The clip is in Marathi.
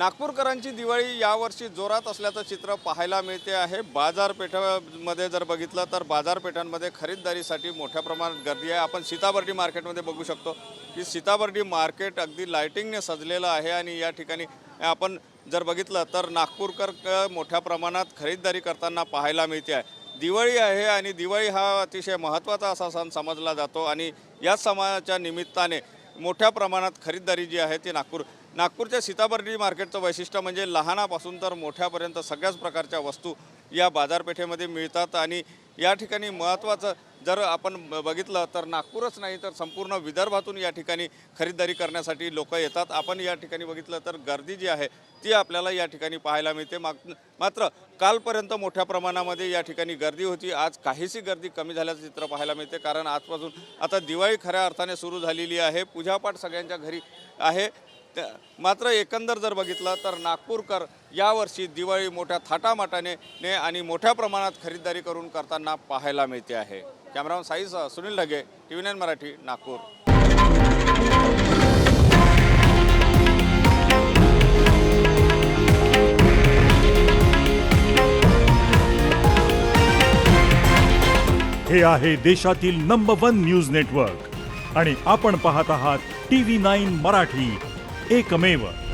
नागपूरकरांची दिवाळी यावर्षी जोरात असल्याचं चित्र पाहायला मिळते आहे. बाजारपेठामध्ये जर बघितलं तर बाजारपेठांमध्ये खरीददारीसाठी मोठ्या प्रमाणात गर्दी आहे. आपण सीताबर्डी मार्केटमध्ये बघू शकतो की सीताबर्डी मार्केट अगदी लायटिंगने सजलेलं आहे आणि या ठिकाणी आपण जर बघितलं तर नागपूरकर मोठ्या प्रमाणात खरीददारी करताना पाहायला मिळते आहे. दिवाळी आहे आणि दिवाळी हा अतिशय महत्त्वाचा असा सण समजला जातो आणि याच समाजाच्या निमित्ताने मोठ्या प्रमाणात खरीददारी जी आहे ती नागपूर नागपूरच्या सीताबर्डी मार्केटचं वैशिष्ट्य म्हणजे लहानापासून तर मोठ्यापर्यंत सगळ्याच प्रकारच्या वस्तू या बाजारपेठेमध्ये मिळतात आणि या ठिकाणी महत्त्वाचं जर आपण बघितलं तर नागपूरच नाही तर संपूर्ण विदर्भातून या ठिकाणी खरीददारी करण्यासाठी लोक येतात. आपण या ठिकाणी बघितलं तर गर्दी जी आहे ती आपल्याला या ठिकाणी पाहायला मिळते. माग मात्र कालपर्यंत मोठ्या प्रमाणामध्ये या ठिकाणी गर्दी होती. आज काहीशी गर्दी कमी झाल्याचं चित्र पाहायला मिळते. कारण आजपासून आता दिवाळी खऱ्या अर्थाने सुरू झालेली आहे. पूजापाठ सगळ्यांच्या घरी आहे. त्या- मात्र एकंदर जर बघितलं तर नागपूरकर यावर्षी दिवाळी मोठ्या थाटामाटाने ने आणि मोठ्या प्रमाणात खरीददारी करून करताना पाहायला मिळते आहे. Cameraman साईसह Sunil Dhage T V nine Marathi Nagpur. हे आहे देशातील नंबर वन न्यूज नेटवर्क आणि आपण पाहत आहात टी व्ही नाईन मराठी. एकमेव.